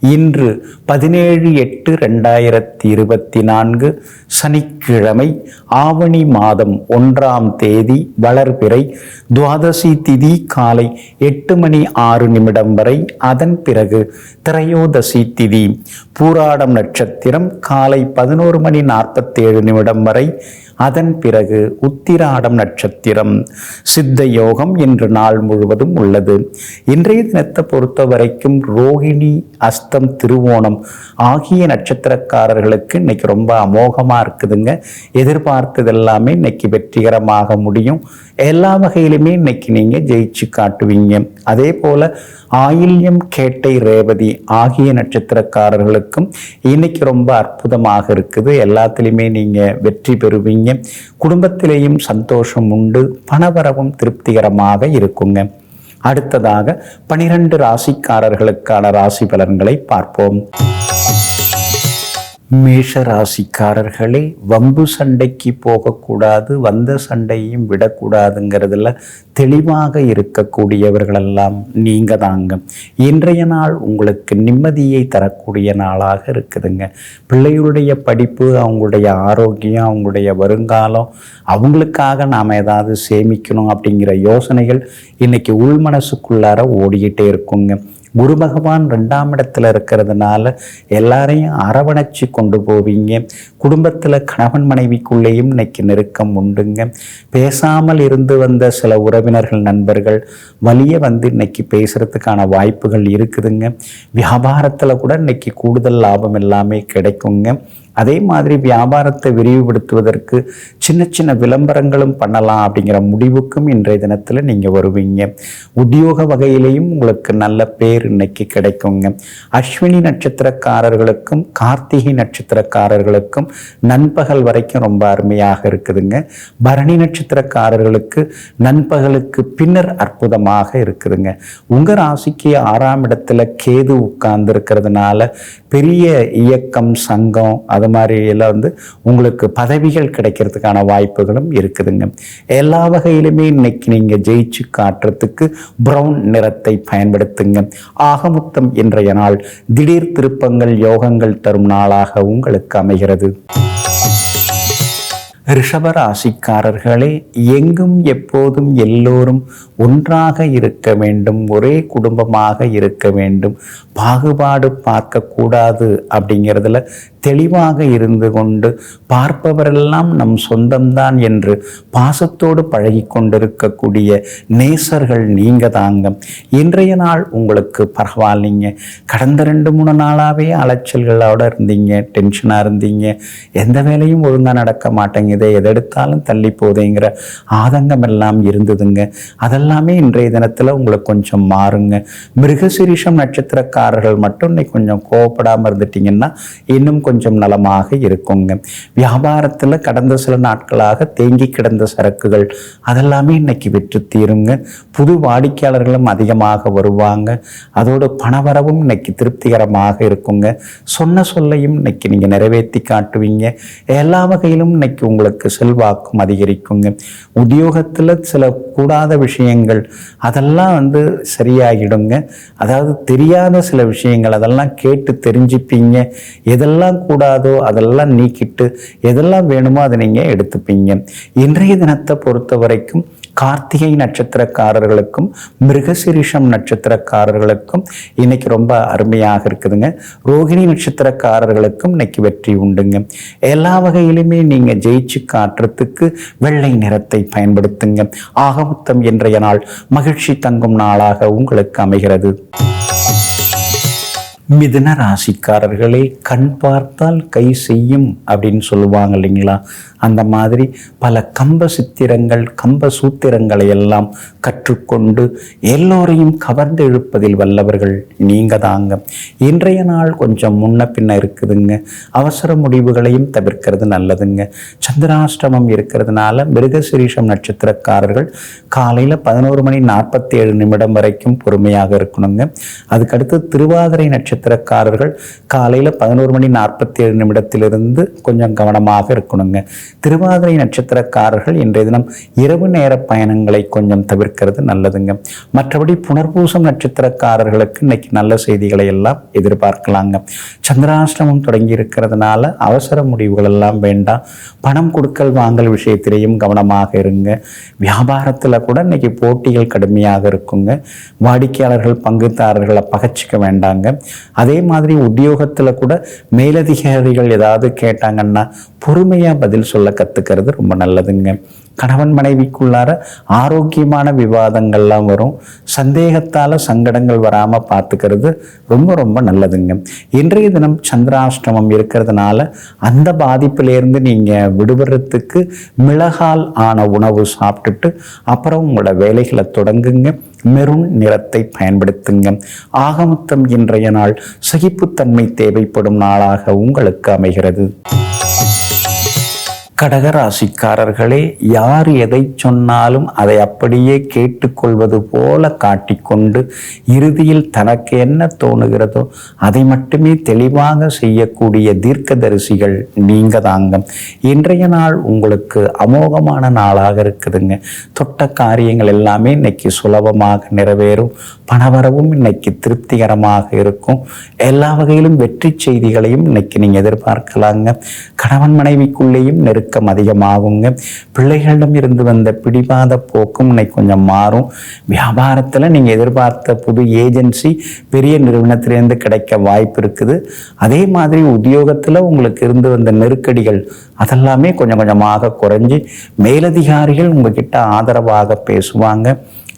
இன்று பதினேழு எட்டு ரெண்டாயிரத்தி இருபத்தி நான்கு சனிக்கிழமை ஆவணி மாதம் ஒன்றாம் தேதி வளர்பிறை துவாதசி திதி காலை எட்டு மணி ஆறு நிமிடம் வரை. அதன் பிறகு திரையோதசி திதி. பூராடம் நட்சத்திரம் காலை பதினோரு மணி நாற்பத்தேழு நிமிடம் வரை. அதன் பிறகு உத்திராடம் நட்சத்திரம் சித்த யோகம் இன்று நாள் முழுவதும் உள்ளது. இன்றைய தினத்தை பொறுத்த வரைக்கும் ரோகிணி அஸ்தம் திருவோணம் ஆகிய நட்சத்திரக்காரர்களுக்கு இன்னைக்கு ரொம்ப அமோகமாக இருக்குதுங்க. எதிர்பார்த்தது எல்லாமே இன்னைக்கு வெற்றிகரமாக முடியும். எல்லா வகையிலுமே இன்னைக்கு நீங்கள் ஜெயிச்சு காட்டுவீங்க. அதே போல் ஆயில்யம் கேட்டை ரேவதி ஆகிய நட்சத்திரக்காரர்களுக்கும் இன்னைக்கு ரொம்ப அற்புதமாக இருக்குது. எல்லாத்துலேயுமே நீங்கள் வெற்றி பெறுவீங்க. குடும்பத்திலேயும் சந்தோஷம் உண்டு. பணவரவும் திருப்திகரமாக இருக்குங்க. அடுத்ததாக பனிரெண்டு ராசிக்காரர்களுக்கான ராசி பலன்களை பார்ப்போம். மேஷ ராசிக்காரர்களே வம்பு சண்டைக்கு போகக்கூடாது வந்த சண்டையும் விடக்கூடாதுங்கிறதுல தெளிவாக இருக்கக்கூடியவர்களெல்லாம் நீங்க தாங்க. இன்றைய நாள் உங்களுக்கு நிம்மதியை தரக்கூடிய நாளாக இருக்குதுங்க. பிள்ளைகளுடைய படிப்பு அவங்களுடைய ஆரோக்கியம் அவங்களுடைய வருங்காலம் அவங்களுக்காக நாம் ஏதாவது சேமிக்கணும் அப்படிங்கிற யோசனைகள் இன்னைக்கு உள் மனசுக்குள்ளார ஓடிக்கிட்டே இருக்குங்க. குரு பகவான் ரெண்டாம் இடத்துல இருக்கிறதுனால எல்லாரையும் அரவணைச்சு கொண்டு போவீங்க. குடும்பத்தில் கணவன் மனைவிக்குள்ளேயும் இன்னைக்கு நெருக்கம் உண்டுங்க. பேசாமல் இருந்து வந்த சில உறவினர்கள் நண்பர்கள் வழிய வந்து இன்னைக்கு பேசுறதுக்கான வாய்ப்புகள் இருக்குதுங்க. வியாபாரத்தில் கூட இன்னைக்கு கூடுதல் லாபம் எல்லாமே கிடைக்குங்க. அதே மாதிரி வியாபாரத்தை விரிவுபடுத்துவதற்கு சின்ன சின்ன விளம்பரங்களும் பண்ணலாம் அப்படிங்கிற முடிவுக்கும் இன்றைய தினத்தில் நீங்கள் வருவீங்க. உத்தியோக வகையிலையும் உங்களுக்கு நல்ல பேர் இன்னைக்கு கிடைக்குங்க. அஸ்வினி நட்சத்திரக்காரர்களுக்கும் கார்த்திகை நட்சத்திரக்காரர்களுக்கும் நண்பகல் வரைக்கும் ரொம்ப அருமையாக இருக்குதுங்க. பரணி நட்சத்திரக்காரர்களுக்கு நண்பகலுக்கு பின்னர் அற்புதமாக இருக்குதுங்க. உங்கள் ராசிக்கு ஆறாம் இடத்துல கேது உட்கார்ந்து இருக்கிறதுனால பெரிய இயக்கம் சங்கம் அது மாதிரி எல்லாம் வந்து உங்களுக்கு பதவிகள் கிடைக்கிறதுக்கான வாய்ப்புகளும் இருக்குதுங்க. எல்லா வகையிலுமே இன்னைக்கு நீங்கள் ஜெயிச்சு காட்டுறதுக்கு ப்ரௌன் நிறத்தை பயன்படுத்துங்க. ஆகமொத்தம் இன்றைய நாள் திடீர் திருப்பங்கள் யோகங்கள் தரும் நாளாக உங்களுக்கு அமைகிறது. ரிஷபராசிக்காரர்களே எங்கும் எப்போதும் எல்லோரும் ஒன்றாக இருக்க வேண்டும் ஒரே குடும்பமாக இருக்க வேண்டும். பாகுபாடு பார்க்கக்கூடாது அப்படிங்கிறதுல தெளிவாக இருந்து கொண்டு பார்ப்பவரெல்லாம் நம் சொந்தம்தான் என்று பாசத்தோடு பழகி கொண்டிருக்கக்கூடிய நேசர்கள் நீங்க தாங்க இன்றைய நாள் உங்களுக்கு பரவாயில்லைங்க. கடந்த ரெண்டு மூணு நாளாகவே அலைச்சல்களோட இருந்தீங்க டென்ஷனாக இருந்தீங்க. எந்த வேலையும் ஒழுங்காக நடக்க மாட்டேங்குது. எதெடுத்தாலும் தள்ளி போதேங்கிற ஆதங்கம் எல்லாம் இருந்ததுங்க. அதெல்லாமே இன்றைய தினத்தில் உங்களுக்கு கொஞ்சம் மாறுங்க. மிருகசிரீஷம் நட்சத்திரக்காரர்கள் மட்டும் இன்னைக்கு கொஞ்சம் கோவப்படாமல் இருந்துட்டீங்கன்னா இன்னும் கொஞ்சம் நலமாக இருக்குங்க. வியாபாரத்தில் கடந்த சில நாட்களாக தேங்கி கிடந்த சரக்குகள் அதெல்லாமே இன்னைக்கு விற்று தீருங்க. புது வாடிக்கையாளர்களும் அதிகமாக வருவாங்க. அதோடு பணவரவும் இன்னைக்கு திருப்திகரமாக இருக்குங்க. சொன்ன சொல்லையும் இன்னைக்கு நீங்கள் நிறைவேற்றி காட்டுவீங்க. எல்லா வகையிலும் இன்னைக்கு உங்களுக்கு செல்வாக்கும் அதிகரிக்குங்க. உத்தியோகத்தில் சில கூடாத விஷயங்கள் அதெல்லாம் வந்து சரியாகிடுங்க அதாவது தெரியாத சில விஷயங்கள் அதெல்லாம் கேட்டு தெரிஞ்சுப்பீங்க. எதெல்லாம் கூடாதோ அதெல்லாம் நீக்கிட்டு எதெல்லாம் வேணுமோ அதை நீங்கள் எடுத்துப்பீங்க. இன்றைய தினத்தை பொறுத்த வரைக்கும் கார்த்திகை நட்சத்திரக்காரர்களுக்கும் மிருகசிரிஷம் நட்சத்திரக்காரர்களுக்கும் இன்னைக்கு ரொம்ப அருமையாக இருக்குதுங்க. ரோகிணி நட்சத்திரக்காரர்களுக்கும் இன்னைக்கு வெற்றி உண்டுங்க. எல்லா வகையிலுமே நீங்க ஜெயிச்சு காட்டுறதுக்கு வெள்ளை நிறத்தை பயன்படுத்துங்க. ஆகமொத்தம் இன்றைய நாள் மகிழ்ச்சி தங்கும் நாளாக உங்களுக்கு அமைகிறது. மிதுன ராசிக்காரர்களே கண் பார்த்தால் கை செய்யும் அப்படின்னு சொல்லுவாங்க இல்லைங்களா? அந்த மாதிரி பல கம்ப சித்திரங்கள் கம்ப சூத்திரங்களை எல்லாம் கற்றுக்கொண்டு எல்லோரையும் கவர்ந்து இழுப்பதில் வல்லவர்கள் நீங்க தாங்க இன்றைய நாள் கொஞ்சம் முன்ன பின்ன இருக்குதுங்க. அவசர முடிவுகளையும் தவிர்க்கிறது நல்லதுங்க. சந்திராஷ்டமம் இருக்கிறதுனால மிருகசிரீஷம் நட்சத்திரக்காரர்கள் காலையில் பதினோரு மணி நாற்பத்தி ஏழு நிமிடம் வரைக்கும் பொறுமையாக இருக்கணுங்க. அதுக்கடுத்து திருவாதிரை நட்சத்திர நட்சத்திரக்காரர்கள் காலையில் பதினோரு மணி நாற்பத்தி ஏழு நிமிடத்திலிருந்து கொஞ்சம் கவனமாக இருக்கணுங்க. திருவாதிரை நட்சத்திரக்காரர்கள் இன்றைய தினம் இரவு நேர பயணங்களை கொஞ்சம் தவிர்க்கிறது நல்லதுங்க. மற்றபடி புனர்பூசம் நட்சத்திரக்காரர்களுக்கு இன்னைக்கு நல்ல செய்திகளை எல்லாம் எதிர்பார்க்கலாங்க. சந்திராஷ்டமம் தொடங்கி இருக்கிறதுனால அவசர முடிவுகள் எல்லாம் வேண்டாம். பணம் கொடுக்கல் வாங்கல் விஷயத்திலேயும் கவனமாக இருங்க. வியாபாரத்தில் கூட இன்னைக்கு போட்டிகள் கடுமையாக இருக்குங்க. வாடிக்கையாளர்கள் பங்குதாரர்களை பகச்சிக்க வேண்டாங்க. அதே மாதிரி உத்தியோகத்தில் கூட மேலதிகாரிகள் ஏதாவது கேட்டாங்கன்னா பொறுமையாக பதில் சொல்ல கற்றுக்கிறது ரொம்ப நல்லதுங்க. கணவன் மனைவிக்குள்ளார ஆரோக்கியமான விவாதங்கள்லாம் வரும். சந்தேகத்தால் சங்கடங்கள் வராமல் பார்த்துக்கிறது ரொம்ப ரொம்ப நல்லதுங்க. இன்றைய தினம் சந்திராஷ்டமம் இருக்கிறதுனால அந்த பாதிப்பிலேருந்து நீங்கள் விடுபடுறதுக்கு மிளகால் ஆன உணவு சாப்பிட்டுட்டு அப்புறம் உங்களோட வேலைகளை தொடங்குங்க. மெருண் நிறத்தை பயன்படுத்துங்க. ஆகமுத்தம் இன்றைய நாள் சகிப்புத்தன்மை தேவைப்படும் நாளாக உங்களுக்கு அமைகிறது. கடகராசிக்காரர்களே யார் எதை சொன்னாலும் அதை அப்படியே கேட்டுக்கொள்வது போல காட்டிக்கொண்டு இறுதியில் தனக்கு என்ன தோணுகிறதோ அதை மட்டுமே தெளிவாக செய்யக்கூடிய தீர்க்கதரிசிகள் நீங்க தாங்க இன்றைய நாள் உங்களுக்கு அமோகமான நாளாக இருக்குதுங்க. தொட்ட காரியங்கள் எல்லாமே இன்னைக்கு சுலபமாக நிறைவேறும். பணவரவும் இன்னைக்கு திருப்திகரமாக இருக்கும். எல்லா வகையிலும் வெற்றி செய்திகளையும் இன்னைக்கு நீங்கள் எதிர்பார்க்கலாங்க. கணவன் மனைவிக்குள்ளேயும் நெருக்கம் அதிகமாகுங்க. பிள்ளைகளிடம் இருந்து வந்த பிடிவாத போக்கும் இன்னைக்கு கொஞ்சம் மாறும். வியாபாரத்தில் நீங்கள் எதிர்பார்த்த புது ஏஜென்சி பெரிய நிறுவனத்திலேருந்து கிடைக்க வாய்ப்பு இருக்குது. அதே மாதிரி உத்தியோகத்தில் உங்களுக்கு இருந்து வந்த நெருக்கடிகள் அதெல்லாமே கொஞ்சம் கொஞ்சமாக குறைஞ்சி மேலதிகாரிகள் உங்ககிட்ட ஆதரவாக பேசுவாங்க.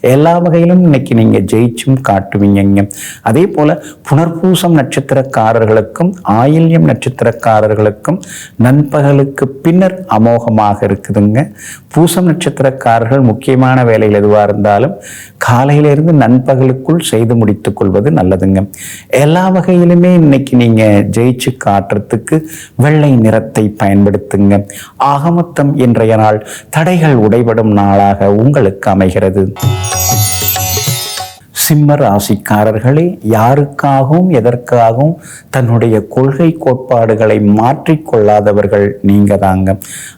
எல்லா வகையிலும் இன்னைக்கு நீங்கள் ஜெயிச்சும் காட்டுவீங்க அதே போல் புனர்பூசம் நட்சத்திரக்காரர்களுக்கும் ஆயில்யம் நட்சத்திரக்காரர்களுக்கும் நண்பகலுக்கு பின்னர் அமோகமாக இருக்குதுங்க. பூசம் நட்சத்திரக்காரர்கள் முக்கியமான வேலையில் எதுவாக இருந்தாலும் காலையிலிருந்து நண்பகலுக்குள் செய்து முடித்துக் கொள்வது நல்லதுங்க. எல்லா வகையிலுமே இன்னைக்கு நீங்கள் ஜெயிச்சு காட்டுறதுக்கு வெள்ளை நிறத்தை பயன்படுத்துங்க. ஆகமொத்தம் இன்றைய நாள் தடைகள் உடைபடும் நாளாக உங்களுக்கு அமைகிறது. சிம்ம ராசிக்காரர்களே யாருக்காகவும் எதற்காகவும் தன்னுடைய கொள்கை கோட்பாடுகளை மாற்றிக்கொள்ளாதவர்கள் நீங்க தாங்க.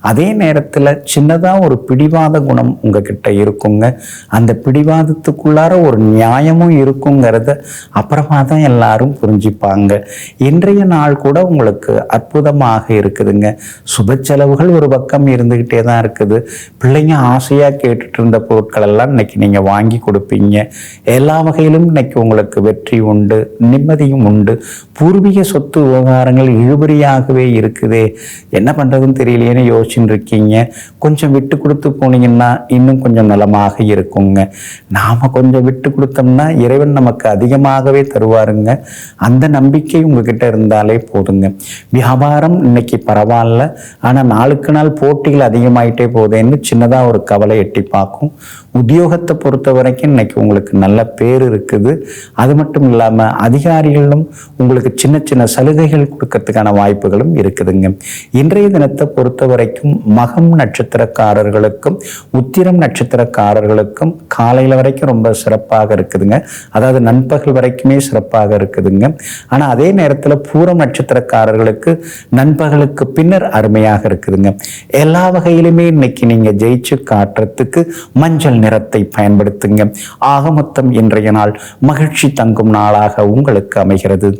அதே நேரத்தில் சின்னதாக ஒரு பிடிவாத குணம் உங்ககிட்ட இருக்குங்க. அந்த பிடிவாதத்துக்குள்ளார ஒரு நியாயமும் இருக்குங்கிறத அப்புறமா தான் எல்லாரும் புரிஞ்சுப்பாங்க. இன்றைய நாள் கூட உங்களுக்கு அற்புதமாக இருக்குதுங்க. சுப செலவுகள் ஒரு பக்கம் இருந்துக்கிட்டே தான் இருக்குது. பிள்ளைங்க ஆசையாக கேட்டுட்டு இருந்த பொருட்கள் எல்லாம் இன்னைக்கு நீங்கள் வாங்கி கொடுப்பீங்க. எல்லா வகையிலும் இன்னைக்கு உங்களுக்கு வெற்றி உண்டு நிம்மதியும் உண்டு. பூர்வீக சொத்து விவகாரங்கள் இழுபறியாகவே இருக்குதே. என்ன பண்ணுறதுன்னு தெரியலையேன்னு யோசிச்சுட்டு இருக்கீங்க. கொஞ்சம் விட்டு கொடுத்து போனீங்கன்னா இன்னும் கொஞ்சம் நலமாக இருக்குங்க. நாம் கொஞ்சம் விட்டு கொடுத்தோம்னா இறைவன் நமக்கு அதிகமாகவே தருவாருங்க. அந்த நம்பிக்கை உங்ககிட்ட இருந்தாலே போதுங்க. வியாபாரம் இன்னைக்கு பரவாயில்ல. ஆனால் நாளுக்கு நாள் போட்டிகள் அதிகமாயிட்டே போதேன்னு சின்னதாக ஒரு கவலை எட்டி பார்க்கும். உத்தியோகத்தை பொறுத்த வரைக்கும் இன்னைக்கு உங்களுக்கு நல்ல பேர் இருக்குது. அது மட்டும் இல்லாமல் அதிகாரிகளும் உங்களுக்கு சின்ன சின்ன சலுகைகள் கொடுக்கறதுக்கான வாய்ப்புகளும் இருக்குதுங்க. இன்றைய தினத்தை பொறுத்த வரைக்கும் மகம் நட்சத்திரக்காரர்களுக்கும் உத்திரம் நட்சத்திரக்காரர்களுக்கும் காலையில் வரைக்கும் ரொம்ப சிறப்பாக இருக்குதுங்க. அதாவது நண்பகல் வரைக்குமே சிறப்பாக இருக்குதுங்க. ஆனால் அதே நேரத்தில் பூரம் நட்சத்திரக்காரர்களுக்கு நண்பகலுக்கு பின்னர் அருமையாக இருக்குதுங்க. எல்லா வகையிலுமே இன்னைக்கு நீங்கள் ஜெயிச்சு காட்டுறதுக்கு மஞ்சள் நிறத்தை பயன்படுத்துங்க. ஆக மொத்தம் இன்றைய நாள் மகிழ்ச்சி தங்கும் நாளாக உங்களுக்கு அமைகிறது.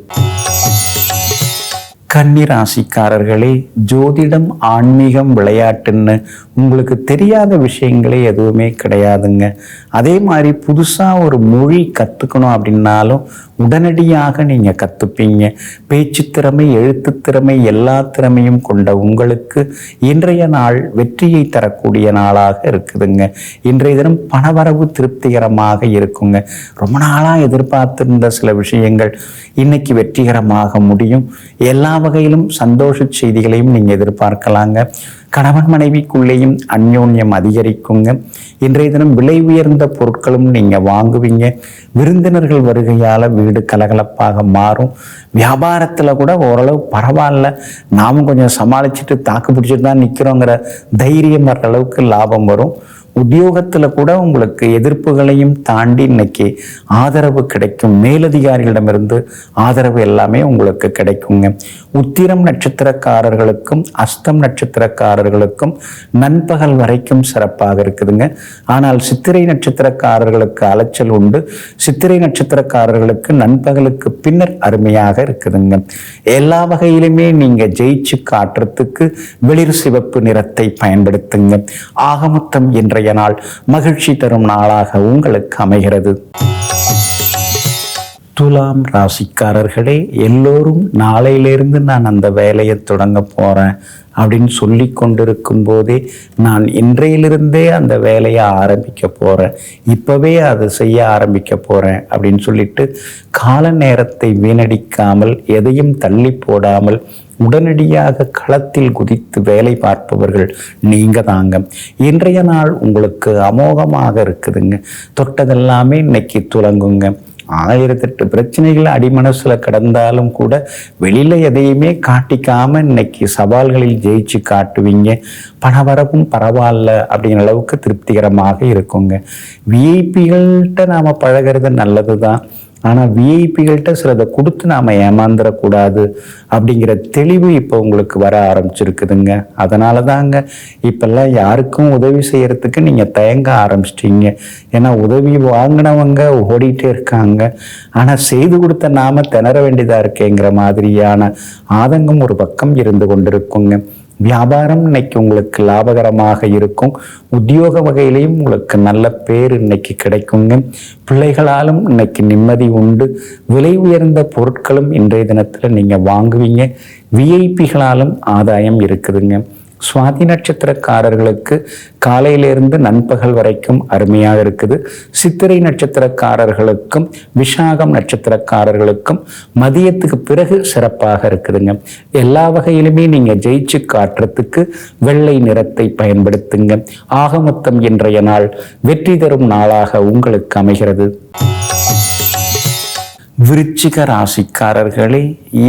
கன்னிராசிக்காரர்களே ஜோதிடம் ஆன்மீகம் விளையாட்டுன்னு உங்களுக்கு தெரியாத விஷயங்களே எதுவுமே கிடையாதுங்க. அதே மாதிரி புதுசாக ஒரு மொழி கற்றுக்கணும் அப்படின்னாலும் உடனடியாக நீங்கள் கற்றுப்பீங்க பேச்சு திறமை எழுத்து திறமை எல்லா திறமையும் கொண்ட உங்களுக்கு இன்றைய நாள் வெற்றியை தரக்கூடிய நாளாக இருக்குதுங்க. இன்றைய தினம் பணவரவு திருப்திகரமாக இருக்குங்க. ரொம்ப நாளாக எதிர்பார்த்திருந்த சில விஷயங்கள் இன்னைக்கு வெற்றிகரமாக முடியும். எல்லா வகையிலும் சந்தோஷ செய்திகளையும் நீங்கள் எதிர்பார்க்கலாங்க. கணவன் மனைவிக்குள்ளேயும் அந்யோன்யம் அதிகரிக்குங்க. இன்றைய தினம் விலை உயர்ந்த பொருட்களும் நீங்கள் வாங்குவீங்க. விருந்தினர்கள் வருகையால் வீடு கலகலப்பாக மாறும். வியாபாரத்தில் கூட ஓரளவு பரவாயில்ல. நாமும் கொஞ்சம் சமாளிச்சுட்டு தாக்கு பிடிச்சிட்டு தான் நிற்கிறோங்கிற தைரியம் வர்ற அளவுக்கு லாபம் வரும். உத்தியோகத்தில் கூட உங்களுக்கு எதிர்ப்புகளையும் தாண்டி இன்னைக்கு ஆதரவு கிடைக்கும். மேலதிகாரிகளிடமிருந்து ஆதரவு எல்லாமே உங்களுக்கு கிடைக்குங்க. உத்திரம் நட்சத்திரக்காரர்களுக்கும் அஸ்தம் நட்சத்திரக்காரர்களுக்கும் நண்பகல் வரைக்கும் சிறப்பாக இருக்குதுங்க. ஆனால் சித்திரை நட்சத்திரக்காரர்களுக்கு அலைச்சல் உண்டு. சித்திரை நட்சத்திரக்காரர்களுக்கு நண்பகலுக்கு பின்னர் அருமையாக இருக்குதுங்க. எல்லா வகையிலுமே நீங்க ஜெயிச்சு காட்டுறதுக்கு வெளிர் சிவப்பு நிறத்தை பயன்படுத்துங்க. ஆகமொத்தம் இன்றைய நாள் மகிழ்ச்சி தரும் நாளாக உங்களுக்கு அமைகிறது. துலாம் ராசிக்காரர்களே எல்லோரும் நாளையிலிருந்து நான் அந்த வேலையை தொடங்க போறேன் அப்படின்னு சொல்லி கொண்டிருக்கும் போதே நான் இன்றையிலிருந்தே அந்த வேலையை ஆரம்பிக்க போறேன். இப்பவே அதை செய்ய ஆரம்பிக்க போறேன் அப்படின்னு சொல்லிட்டு கால நேரத்தை வீணடிக்காமல் எதையும் தள்ளி போடாமல் உடனடியாக களத்தில் குதித்து வேலை பார்ப்பவர்கள் நீங்க தாங்க. இன்றைய நாள் உங்களுக்கு அமோகமாக இருக்குதுங்க. தொட்டதெல்லாமே இன்னைக்கு துலங்குங்க. ஆயிரத்தெட்டு பிரச்சனைகள் அடிமனசுல கடந்தாலும் கூட வெளியில எதையுமே காட்டிக்காம இன்னைக்கு சவால்களில் ஜெயிச்சு காட்டுவீங்க. பணவரவும் பரவாயில்ல அப்படிங்கிற அளவுக்கு திருப்திகரமாக இருக்குங்க. விஐபிகள்கிட்ட நாம பழகிறது நல்லது தான் ஆனால் விஐபிகள்கிட்ட சிலதை கொடுத்து நாம் ஏமாந்துடக்கூடாது அப்படிங்கிற தெளிவு இப்போ உங்களுக்கு வர ஆரம்பிச்சிருக்குதுங்க. அதனால தாங்க இப்போல்லாம் யாருக்கும் உதவி செய்கிறதுக்கு நீங்கள் தயங்க ஆரம்பிச்சிட்டீங்க. ஏன்னா உதவி வாங்கினவங்க ஓடிட்டே இருக்காங்க. ஆனால் செய்து கொடுத்த நாம திணற வேண்டியதாக இருக்கேங்கிற மாதிரியான ஆதங்கம் ஒரு பக்கம் இருந்து கொண்டிருக்குங்க. வியாபாரம் இன்னைக்கு உங்களுக்கு லாபகரமாக இருக்கும். உத்தியோக வகையிலையும் உங்களுக்கு நல்ல பேர் இன்னைக்கு கிடைக்குங்க. பிள்ளைகளாலும் இன்னைக்கு நிம்மதி உண்டு. விலை உயர்ந்த பொருட்களும் இன்றைய தினத்தில் நீங்கள் வாங்குவீங்க. விஐபிகளாலும் ஆதாயம் இருக்குதுங்க. சுவாதி நட்சத்திரக்காரர்களுக்கு காலையிலிருந்து நண்பகல் வரைக்கும் அருமையாக இருக்குது. சித்திரை நட்சத்திரக்காரர்களுக்கும் விஷாகம் நட்சத்திரக்காரர்களுக்கும் மதியத்துக்கு பிறகு சிறப்பாக இருக்குதுங்க. எல்லா வகையிலுமே நீங்க ஜெயிச்சு காட்டுறதுக்கு வெள்ளை நிறத்தை பயன்படுத்துங்க. ஆகமொத்தம் இன்றைய நாள் வெற்றி தரும் நாளாக உங்களுக்கு அமைகிறது. விருச்சிக ராசிக்காரர்களே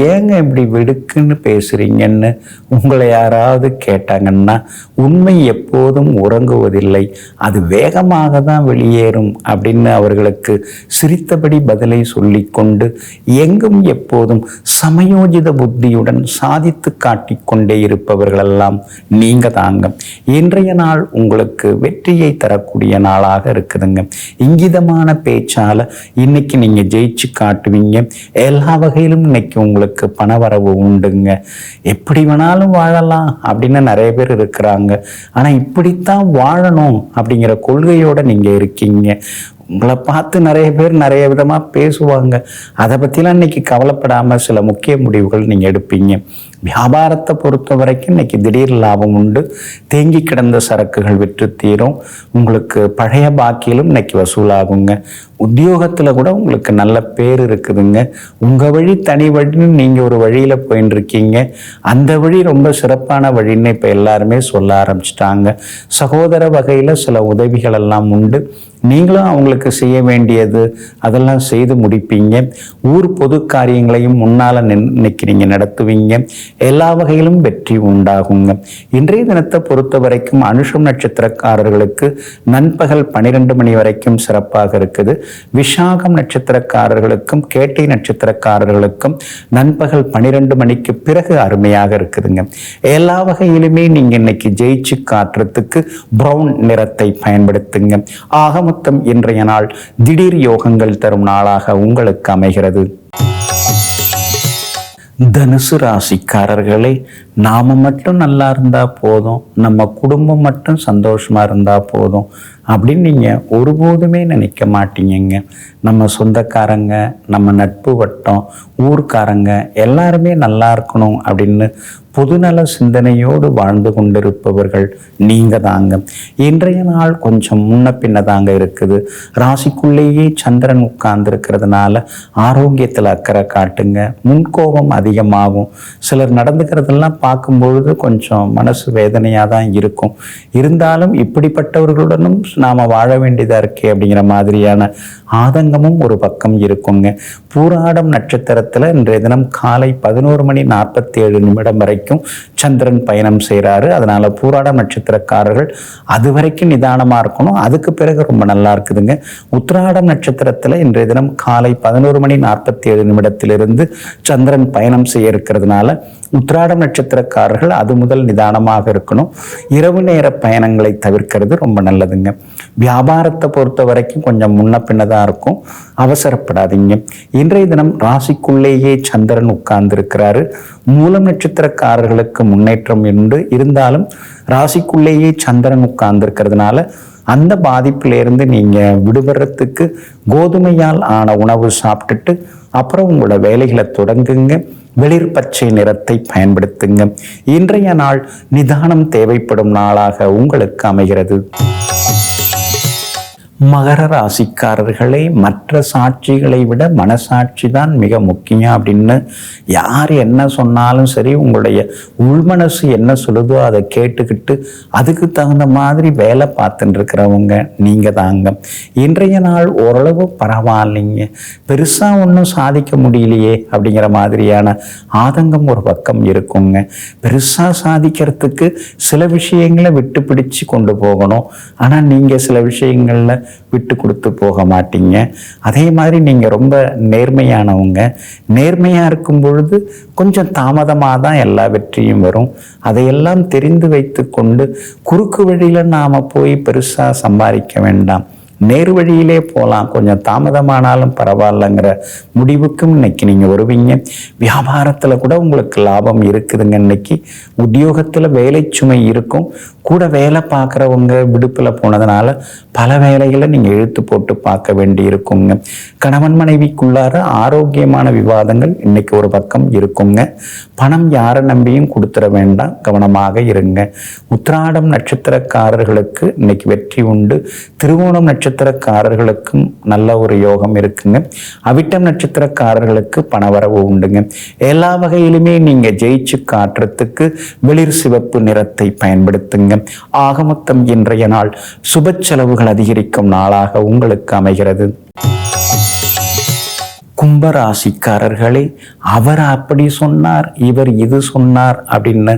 ஏங்க இப்படி வெடுக்குன்னு பேசுறீங்கன்னு உங்களை யாராவது கேட்டாங்கன்னா உண்மை எப்போதும் உறங்குவதில்லை. அது வேகமாக தான் வெளியேறும் அப்படின்னு அவர்களுக்கு சிரித்தபடி பதிலை சொல்லிக்கொண்டு எங்கும் எப்போதும் சமயோஜித புத்தியுடன் சாதித்து காட்டிக்கொண்டே இருப்பவர்களெல்லாம் நீங்க தாங்க. இன்றைய நாள் உங்களுக்கு வெற்றியை தரக்கூடிய நாளாக இருக்குதுங்க. இங்கிதமான பேச்சால இன்னைக்கு நீங்க ஜெயிச்சு காட்டுவீங்க. எல்லா வகையிலும் இன்னைக்கு உங்களுக்கு பணவரவு உண்டுங்க. எப்படி வேணாலும் வாழலாம் அப்படின்னு நிறைய பேர் இருக்கிறாங்க. ஆனா இப்படித்தான் வாழணும் அப்படிங்கிற கொள்கையோட நீங்க இருக்கீங்க. உங்களை பார்த்து நிறைய பேர் நிறைய விதமாக பேசுவாங்க. அதை பற்றிலாம் இன்னைக்கு கவலைப்படாமல் சில முக்கிய முடிவுகள் நீங்கள் எடுப்பீங்க. வியாபாரத்தை பொறுத்த வரைக்கும் இன்றைக்கி திடீர் லாபம் உண்டு. தேங்கி கிடந்த சரக்குகள் விற்று தீரும். உங்களுக்கு பழைய பாக்கியிலும் இன்னைக்கு வசூலாகுங்க. உத்தியோகத்தில் கூட உங்களுக்கு நல்ல பேர் இருக்குதுங்க. உங்கள் வழி தனி வழின்னு நீங்கள் ஒரு வழியில் போயின்னு இருக்கீங்க அந்த வழி ரொம்ப சிறப்பான வழின்னு இப்போ எல்லாருமே சொல்ல ஆரம்பிச்சிட்டாங்க. சகோதர வகையில் சில உதவிகள் எல்லாம் உண்டு. நீங்களும் அவங்களுக்கு செய்ய வேண்டியது அதெல்லாம் செய்து முடிப்பீங்க. ஊர் பொது காரியங்களையும் முன்னால் நின்- இன்னைக்கு நீங்க நடத்துவீங்க. எல்லா வகையிலும் வெற்றி உண்டாகுங்க. இன்றைய தினத்தை பொறுத்த வரைக்கும் அனுஷம் நட்சத்திரக்காரர்களுக்கு நண்பகல் பன்னிரெண்டு மணி வரைக்கும் சிறப்பாக இருக்குது. விஷாகம் நட்சத்திரக்காரர்களுக்கும் கேட்டை நட்சத்திரக்காரர்களுக்கும் நண்பகல் பன்னிரெண்டு மணிக்கு பிறகு அருமையாக இருக்குதுங்க. எல்லா வகையிலுமே நீங்க இன்னைக்கு ஜெயிச்சு காட்டுறதுக்கு ப்ரௌன் நிறத்தை பயன்படுத்துங்க. ஆக மொத்தம் இன்றைய நாள் திடீர் யோகங்கள் தரும் நாளாக உங்களுக்கு அமைகிறது. தனுசு ராசிக்காரர்களே நாம மட்டும் நல்லா இருந்தா போதும் நம்ம குடும்பம் மட்டும் சந்தோஷமா இருந்தா போதும். அப்படின்னு நீங்கள் ஒருபோதுமே நினைக்க மாட்டீங்கங்க. நம்ம சொந்தக்காரங்க நம்ம நட்பு வட்டம் ஊர்க்காரங்க எல்லாருமே நல்லா இருக்கணும் அப்படின்னு பொதுநல சிந்தனையோடு வாழ்ந்து கொண்டிருப்பவர்கள் நீங்க தாங்க. இன்றைய நாள் கொஞ்சம் முன்ன பின்ன தாங்க இருக்குது. ராசிக்குள்ளேயே சந்திரன் உட்கார்ந்து இருக்கிறதுனால ஆரோக்கியத்தில் அக்கறை காட்டுங்க. முன்கோபம் அதிகமாகும். சிலர் நடந்துக்கிறதெல்லாம் பார்க்கும்பொழுது கொஞ்சம் மனசு வேதனையாக தான் இருக்கும். இருந்தாலும் இப்படிப்பட்டவர்களுடனும் நாம் வாழ வேண்டியதாக இருக்கே அப்படிங்கிற மாதிரியான ஆதங்கமும் ஒரு பக்கம் இருக்குங்க. பூராடம் நட்சத்திரத்தில் இன்றைய தினம் காலை பதினோரு மணி நாற்பத்தி ஏழு நிமிடம் வரைக்கும் சந்திரன் பயணம் செய்கிறாரு அதனால பூராடம் நட்சத்திரக்காரர்கள் அது வரைக்கும் நிதானமாக இருக்கணும். அதுக்கு பிறகு ரொம்ப நல்லா இருக்குதுங்க. உத்திராடம் நட்சத்திரத்தில் இன்றைய தினம் காலை பதினோரு மணி நாற்பத்தி ஏழு நிமிடத்திலிருந்து சந்திரன் பயணம் செய்ய இருக்கிறதுனால உத்திராடம் நட்சத்திரக்காரர்கள் அது முதல் நிதானமாக இருக்கணும். இரவு நேர பயணங்களை தவிர்க்கிறது ரொம்ப நல்லதுங்க. வியாபாரத்தை பொறுத்த வரைக்கும் கொஞ்சம் முன்ன பின்னதாக இருக்கும். அவசரப்படாதீங்க. இன்றைய தினம் ராசிக்குள்ளேயே சந்திரன் உட்கார்ந்திருக்கிறாரு. மூலம் நட்சத்திரக்காரர்களுக்கு முன்னேற்றம் என்று இருந்தாலும் ராசிக்குள்ளேயே சந்திரன் உட்கார்ந்திருக்கிறதுனால அந்த பாதிப்பிலிருந்து நீங்கள் விடுபடுறதுக்கு கோதுமையால் ஆன உணவு சாப்பிட்டுட்டு அப்புறம் உங்களோட வேலைகளை தொடங்குங்க. வெளிர் பச்சை நிறத்தை பயன்படுத்துங்க. இன்றைய நாள் நிதானம் தேவைப்படும் நாளாக உங்களுக்கு அமைகிறது. மகர ராசிக்காரர்களே மற்ற சாட்சிகளை விட மனசாட்சி தான் மிக முக்கியம் அப்படின்னு யார் என்ன சொன்னாலும் சரி உங்களுடைய உள்மனசு என்ன சொல்லுதோ அதை கேட்டுக்கிட்டு அதுக்கு தகுந்த மாதிரி வேலை பார்த்துட்டு இருக்கிறவங்க நீங்கள் தாங்க. இன்றைய நாள் ஓரளவு பரவாயில்லைங்க. பெருசாக ஒன்றும் சாதிக்க முடியலையே அப்படிங்கிற மாதிரியான ஆதங்கம் ஒரு பக்கம் இருக்குங்க. பெருசாக சாதிக்கிறதுக்கு சில விஷயங்களை விட்டு பிடிச்சு கொண்டு போகணும். ஆனால் நீங்கள் சில விஷயங்களில் விட்டு கொடுத்து போக மாட்டீங்க. அதே மாதிரி நீங்கள் ரொம்ப நேர்மையானவங்க. நேர்மையாக இருக்கும் பொழுது கொஞ்சம் தாமதமாக தான் எல்லா வெற்றியும் வரும். அதையெல்லாம் தெரிந்து வைத்து கொண்டு குறுக்கு வழியில் நாம் போய் பெருசாக சம்பாதிக்க வேண்டாம். நேர் வழியிலே போகலாம். கொஞ்சம் தாமதமானாலும் பரவாயில்லங்கிற முடிவுக்கும் இன்னைக்கு நீங்கள் வருவீங்க. வியாபாரத்தில் கூட உங்களுக்கு லாபம் இருக்குதுங்க இன்னைக்கு. உத்தியோகத்தில் வேலை சுமை இருக்கும். கூட வேலை பார்க்குறவங்க விடுப்பில் போனதுனால பல வேலைகளை நீங்கள் இழுத்து போட்டு பார்க்க வேண்டி இருக்குங்க கணவன் மனைவிக்குள்ளார ஆரோக்கியமான விவாதங்கள் இன்னைக்கு ஒரு பக்கம் இருக்குங்க. பணம் யாரை நம்பியும் கொடுத்துட வேண்டாம். கவனமாக இருங்க. உத்திராடம் நட்சத்திரக்காரர்களுக்கு இன்னைக்கு வெற்றி உண்டு. திருவோணம் நட்சத்திரக்காரர்களுக்கும் நல்ல ஒரு யோகம் இருக்குங்க. அவிட்டம் நட்சத்திரக்காரர்களுக்கு பணவரவு உண்டுங்க. எல்லா வகையிலுமே நீங்க ஜெயிச்சு காட்டுறதுக்கு வெளிர் சிவப்பு நிறத்தை பயன்படுத்துங்க. ஆகமொத்தம் இன்றைய நாள் சுப செலவுகள் அதிகரிக்கும் நாளாக உங்களுக்கு அமைகிறது. கும்பராசிக்காரர்களே அவர் அப்படி சொன்னார் இவர் இது சொன்னார் அப்படின்னு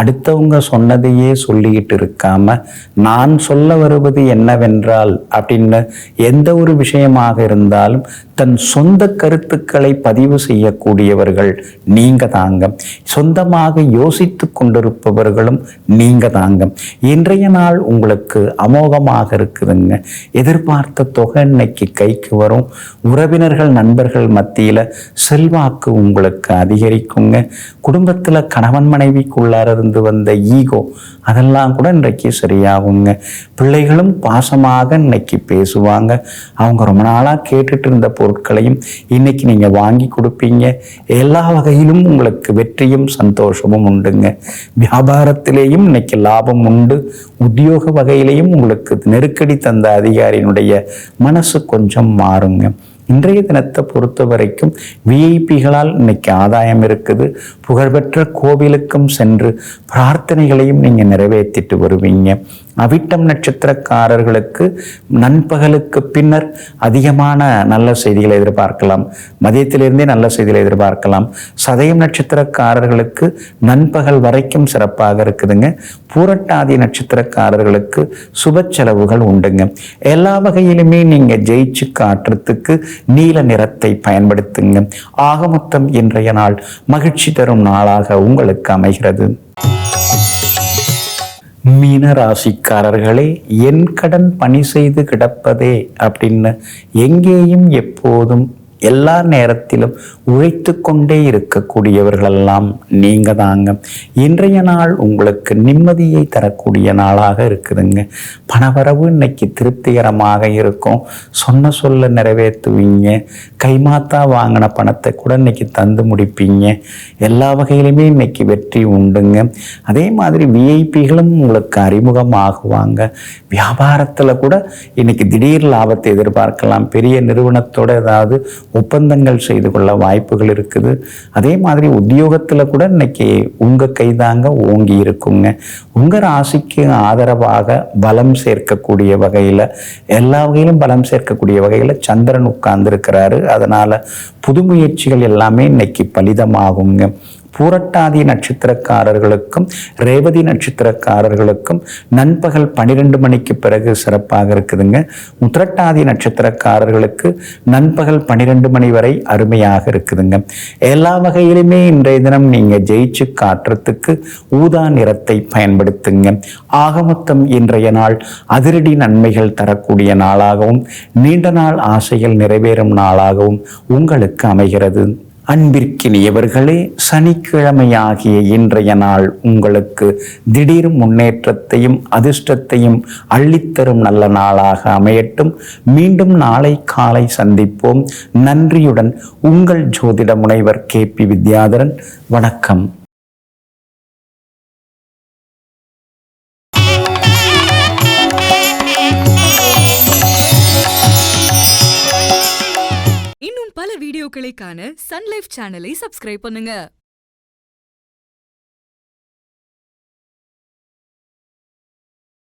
அடுத்தவங்க சொன்னதையே சொல்லிக்கிட்டு இருக்காம நான் சொல்ல வருவது என்னவென்றால் அப்படின்னு எந்த ஒரு விஷயமாக இருந்தாலும் தன் சொந்த கருத்துக்களை பதிவு செய்யக்கூடியவர்கள் நீங்க தாங்க. சொந்தமாக யோசித்து கொண்டிருப்பவர்களும் நீங்க தாங்க. இன்றைய நாள் உங்களுக்கு அமோகமாக இருக்குதுங்க. எதிர்பார்த்த தொகை இன்னைக்கு கைக்கு வரும். உறவினர்கள் நண்பர்கள் மத்தியில் செல்வாக்கு உங்களுக்கு அதிகரிக்குங்க. குடும்பத்தில் கணவன் மனைவிக்குள்ளார இருந்து வந்த ஈகோ அதெல்லாம் கூட இன்றைக்கு சரியாகுங்க. பிள்ளைகளும் பாசமாக இன்னைக்கு பேசுவாங்க. அவங்க ரொம்ப நாளாக கேட்டுட்டு இருந்த பொருட்களையும் இன்னைக்கு நீங்கள் வாங்கி கொடுப்பீங்க. எல்லா வகையிலும் உங்களுக்கு வெற்றியும் சந்தோஷமும் உண்டுங்க. வியாபாரத்திலேயும் இன்னைக்கு லாபம் உண்டு. உத்தியோக வகையிலையும் உங்களுக்கு நெருக்கடி தந்த அதிகாரியினுடைய மனசு கொஞ்சம் மாறுங்க. இன்றைய தினத்தை பொறுத்த வரைக்கும் விஐபிகளால் இன்னைக்கு ஆதாயம் இருக்குது. புகழ்பெற்ற கோவிலுக்கும் சென்று பிரார்த்தனைகளையும் நீங்கள் நிறைவேற்றிட்டு வருவீங்க. அவிட்டம் நட்சத்திரக்காரர்களுக்கு நண்பகலுக்கு பின்னர் அதிகமான நல்ல செய்திகளை எதிர்பார்க்கலாம். மதியத்திலிருந்தே நல்ல செய்திகளை எதிர்பார்க்கலாம். சதயம் நட்சத்திரக்காரர்களுக்கு நண்பகல் வரைக்கும் சிறப்பாக இருக்குதுங்க. பூரட்டாதி நட்சத்திரக்காரர்களுக்கு சுப செலவுகள் உண்டுங்க. எல்லா வகையிலுமே நீங்கள் ஜெயிச்சு காட்டுறதுக்கு நீல நிறத்தை பயன்படுத்துங்க. ஆகமொத்தம் இன்றைய நாள் மகிழ்ச்சி தரும் நாளாக உங்களுக்கு அமைகிறது. மீன ராசிக்காரர்களே என் கடன் பணி செய்து கிடப்பதே அப்படின்னு எங்கேயும் எப்போதும் எல்லா நேரத்திலும் உழைத்து கொண்டே இருக்கக்கூடியவர்களெல்லாம் நீங்க தாங்க. இன்றைய நாள் உங்களுக்கு நிம்மதியை தரக்கூடிய நாளாக இருக்குதுங்க. பணவரவு இன்னைக்கு திருப்திகரமாக இருக்கும். சொன்ன சொல்ல நிறைவேற்றுவீங்க. கைமாத்தா வாங்கின பணத்தை கூட இன்னைக்கு தந்து முடிப்பீங்க. எல்லா வகையிலுமே இன்னைக்கு வெற்றி உண்டுங்க. அதே மாதிரி விஐபிகளும் உங்களுக்கு அறிமுகமாகுவாங்க. வியாபாரத்தில் கூட இன்னைக்கு திடீர் லாபத்தை எதிர்பார்க்கலாம். பெரிய நிறுவனத்தோட ஏதாவது ஒப்பந்தங்கள் செய்து கொள்ள வாய்ப்புகள் இருக்குது. அதே மாதிரி உத்தியோகத்தில் கூட இன்னைக்கு உங்கள் கைதாங்க ஓங்கி இருக்குங்க. உங்கள் ராசிக்கு ஆதரவாக பலம் சேர்க்கக்கூடிய வகையில் எல்லா வகையிலும் பலம் சேர்க்கக்கூடிய வகையில் சந்திரன் உட்கார்ந்துருக்கிறாரு. அதனால் புது முயற்சிகள் எல்லாமே இன்னைக்கு பலிதமாகுங்க. பூரட்டாதி நட்சத்திரக்காரர்களுக்கும் ரேவதி நட்சத்திரக்காரர்களுக்கும் நண்பகல் பன்னிரெண்டு மணிக்கு பிறகு சிறப்பாக இருக்குதுங்க. உத்திரட்டாதி நட்சத்திரக்காரர்களுக்கு நண்பகல் பன்னிரெண்டு மணி வரை அருமையாக இருக்குதுங்க. எல்லா வகையிலுமே இன்றைய தினம் நீங்கள் ஜெயிச்சு காட்டுறதுக்கு ஊதா நிறத்தை பயன்படுத்துங்க. ஆகமொத்தம் இன்றைய நாள் அதிரடி நன்மைகள் தரக்கூடிய நாளாகவும் நீண்ட நாள் ஆசைகள் நிறைவேறும் நாளாகவும் உங்களுக்கு அமைகிறது. அன்பிற்கினியவர்களே சனிக்கிழமையாகிய இன்றைய நாள் உங்களுக்கு திடீர் முன்னேற்றத்தையும் அதிர்ஷ்டத்தையும் அள்ளித்தரும் நல்ல நாளாக அமையட்டும். மீண்டும் நாளை காலை சந்திப்போம். நன்றியுடன் உங்கள் ஜோதிட முனைவர் கே பி வித்யாதரன். வணக்கம். பல வீடியோக்களை காண சன்லைஃப் சேனலை சப்ஸ்கிரைப் பண்ணுங்க.